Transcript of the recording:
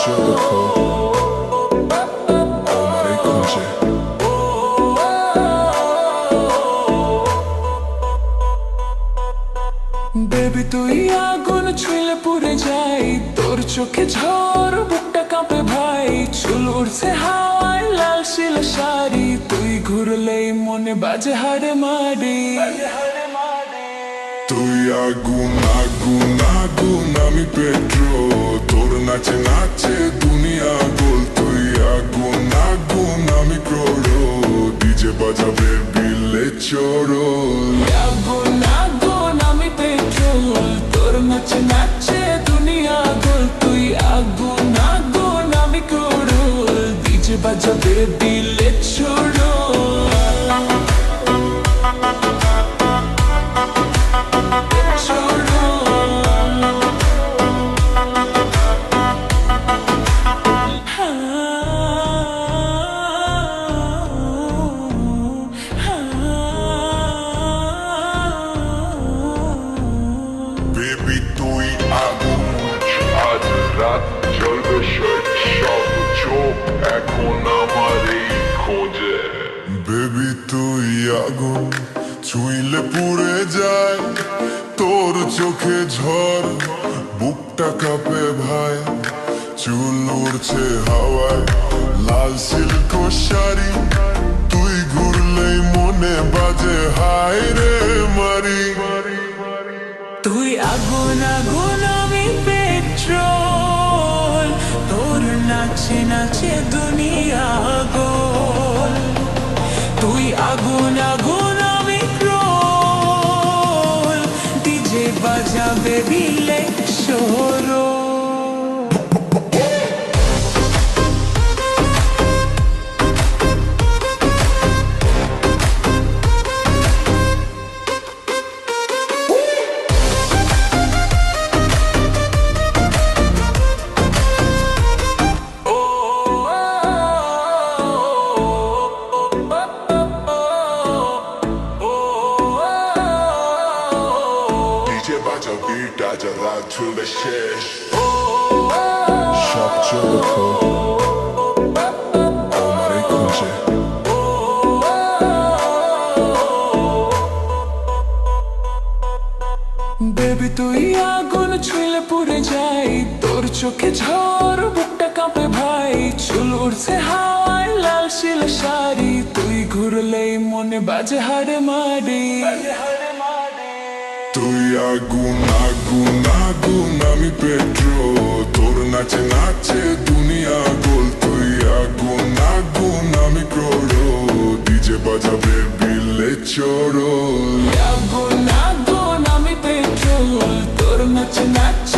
Baby তুই আগুন ছুঁলে পুড়ে যাই। তোর চোখে ঝড়, বুকটা কাঁপে ভাই। চুল উড়ছে হাওয়ায়, লাল শিল শাড়ি। তুই ঘুরলেই মনে বাজে হাড়ে মারি তুই আগুন আগুন আগুন আমি পেট্রো তোর নাচে নাচে দুনিয়া গোল তুই আগুন আগুন আমি ক্রোড়ো ডিজে বাজাবে বিলে চোরো আগুন আগুন আমি পেট্রোল তোর নাচে নাচে দুনিয়া গোল তুই আগুন আগুন আমি করোল ডিজে বাজাবে দিলে এখন আমার এই খোঁজে বেবি তুই আগুন ছুঁইলে পুড়ে যায়। তোর চোখে ঝড়, বুকটা কাঁপে ভাই। চুল উড়ছে হাওয়ায়, লাল সিল্ক শাড়ি তুই ঘুরলেই মনে বাজে, হায় রে মারি। তুই আগুন আগুন নাচে নাচে দুনিয়া গো তুই আগুন আগুন আমি ক্রোল। ডিজে বাজাবে বিলে সরো বেবি তুই আগুন ছুঁলে পুড়ে যাই। তোর চোখে ঝড় বুকটা কাঁপে ভাই। চুল উড়ছে হাওয়ায় লাল শিল শাড়ি। তুই ঘুরলেই মনে বাজে হাড়ে মারি তুই আগুন আগুন আগুন আমি পেট্রো তোর নাচে নাচে দুনিয়া গোল তুই আগুন আগুন আমি ক্রোড়ো ডিজে বাজাবে বিলে চোরো আগুন আগুন আমি পেট্রোল তোর নাচে নাচে